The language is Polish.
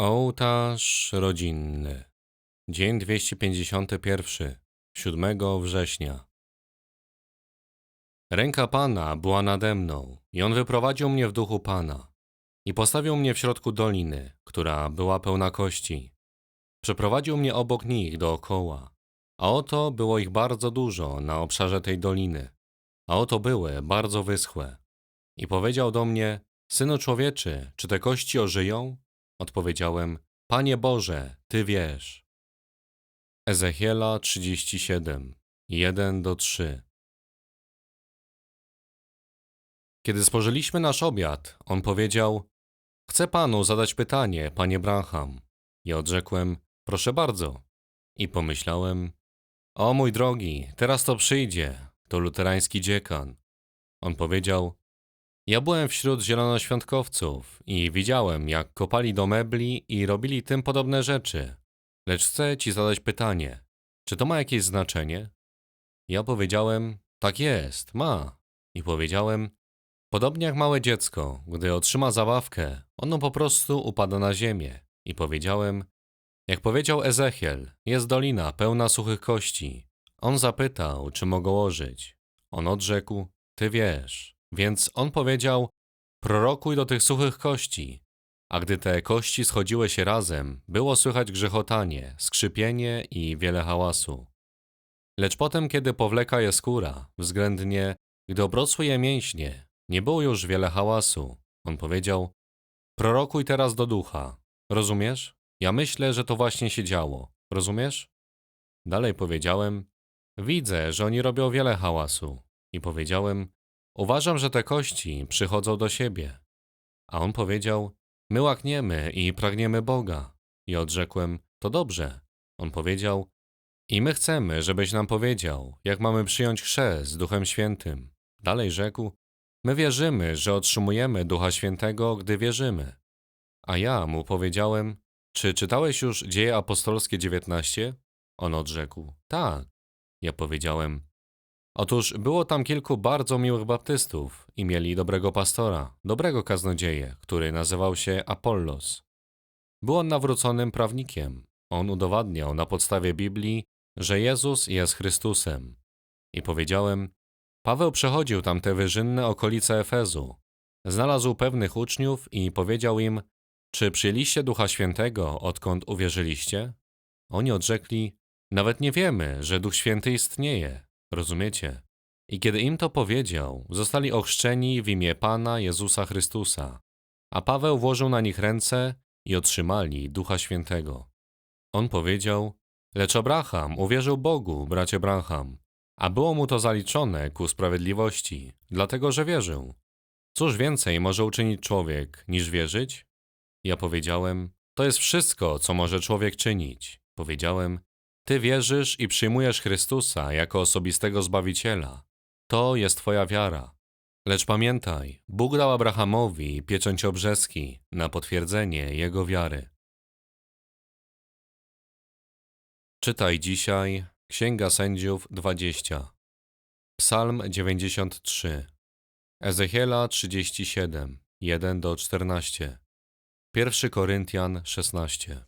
Ołtarz rodzinny. Dzień 251. 7 września. Ręka Pana była nade mną i On wyprowadził mnie w duchu Pana i postawił mnie w środku doliny, która była pełna kości. Przeprowadził mnie obok nich dookoła, a oto było ich bardzo dużo na obszarze tej doliny, a oto były bardzo wyschłe. I powiedział do mnie, Synu człowieczy, czy te kości ożyją? Odpowiedziałem, Panie Boże, Ty wiesz. Ezechiela 37, 1 do 3 Kiedy spożyliśmy nasz obiad, on powiedział, Chcę Panu zadać pytanie, Panie Branham. Ja odrzekłem, proszę bardzo. I pomyślałem, o mój drogi, teraz to przyjdzie, to luterański dziekan. On powiedział, ja byłem wśród zielonoświątkowców i widziałem, jak kopali do mebli i robili tym podobne rzeczy. Lecz chcę ci zadać pytanie, czy to ma jakieś znaczenie? Ja powiedziałem, tak jest, ma. I powiedziałem, podobnie jak małe dziecko, gdy otrzyma zabawkę, ono po prostu upada na ziemię. I powiedziałem, jak powiedział Ezechiel, jest dolina pełna suchych kości. On zapytał, czy mogą ożyć. On odrzekł, ty wiesz. Więc on powiedział, prorokuj do tych suchych kości. A gdy te kości schodziły się razem, było słychać grzechotanie, skrzypienie i wiele hałasu. Lecz potem, kiedy powleka je skóra, względnie, gdy obrosły je mięśnie, nie było już wiele hałasu. On powiedział, prorokuj teraz do ducha. Rozumiesz? Ja myślę, że to właśnie się działo. Rozumiesz? Dalej powiedziałem, widzę, że oni robią wiele hałasu. I powiedziałem, Uważam, że te kości przychodzą do siebie. A on powiedział: My łakniemy i pragniemy Boga. I odrzekłem: To dobrze. On powiedział: I my chcemy, żebyś nam powiedział, jak mamy przyjąć chrzest z Duchem Świętym. Dalej rzekł: My wierzymy, że otrzymujemy Ducha Świętego, gdy wierzymy. A ja mu powiedziałem: Czy czytałeś już Dzieje Apostolskie 19? On odrzekł: Tak. Ja powiedziałem: Otóż było tam kilku bardzo miłych baptystów i mieli dobrego pastora, dobrego kaznodzieję, który nazywał się Apollos. Był on nawróconym prawnikiem. On udowadniał na podstawie Biblii, że Jezus jest Chrystusem. I powiedziałem, Paweł przechodził tam te wyżynne okolice Efezu. Znalazł pewnych uczniów i powiedział im, czy przyjęliście Ducha Świętego, odkąd uwierzyliście? Oni odrzekli, nawet nie wiemy, że Duch Święty istnieje. Rozumiecie? I kiedy im to powiedział, zostali ochrzczeni w imię Pana Jezusa Chrystusa, a Paweł włożył na nich ręce i otrzymali Ducha Świętego. On powiedział, lecz Abraham uwierzył Bogu, bracie Abraham, a było mu to zaliczone ku sprawiedliwości, dlatego że wierzył. Cóż więcej może uczynić człowiek, niż wierzyć? Ja powiedziałem, to jest wszystko, co może człowiek czynić. Powiedziałem, ty wierzysz i przyjmujesz Chrystusa jako osobistego Zbawiciela. To jest Twoja wiara. Lecz pamiętaj, Bóg dał Abrahamowi pieczęć obrzeski na potwierdzenie jego wiary. Czytaj dzisiaj Księga Sędziów 20, Psalm 93, Ezechiela 37, 1 do 14, 1 Koryntian 16.